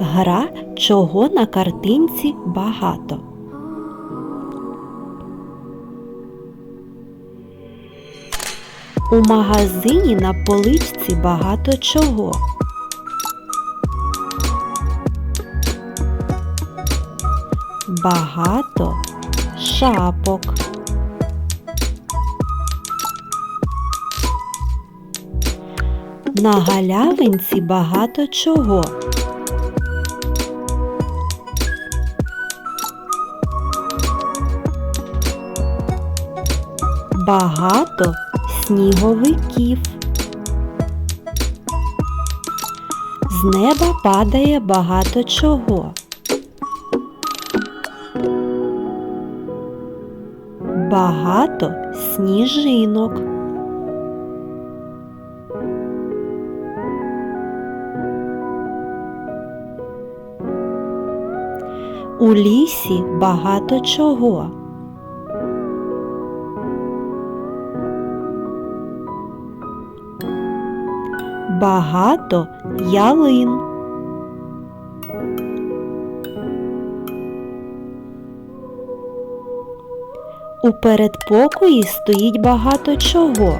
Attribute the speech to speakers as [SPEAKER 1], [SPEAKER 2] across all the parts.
[SPEAKER 1] Гра, чого на картинці багато. У магазині на поличці багато чого. Багато шапок. На галявинці багато чого. Багато сніговиків. З неба падає багато чого. Багато сніжинок. У лісі багато чого. Багато ялин. У передпокої стоїть багато чого.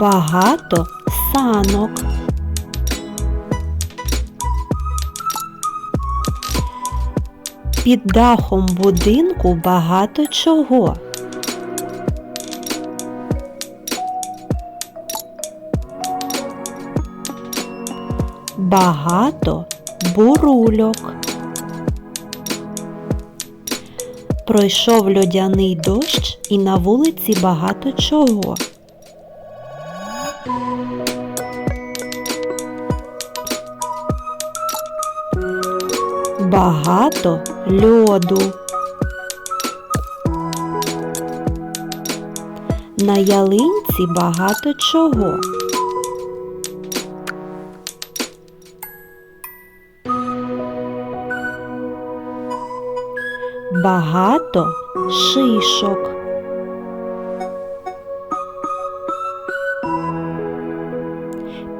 [SPEAKER 1] Багато санок. Під дахом будинку багато чого. Багато бурульок. Пройшов льодяний дощ і на вулиці багато чого. Багато льоду. На ялинці багато чого. Багато шишок.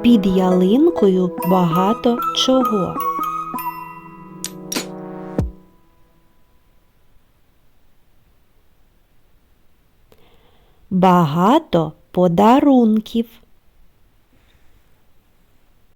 [SPEAKER 1] Під ялинкою багато чого. Багато подарунків.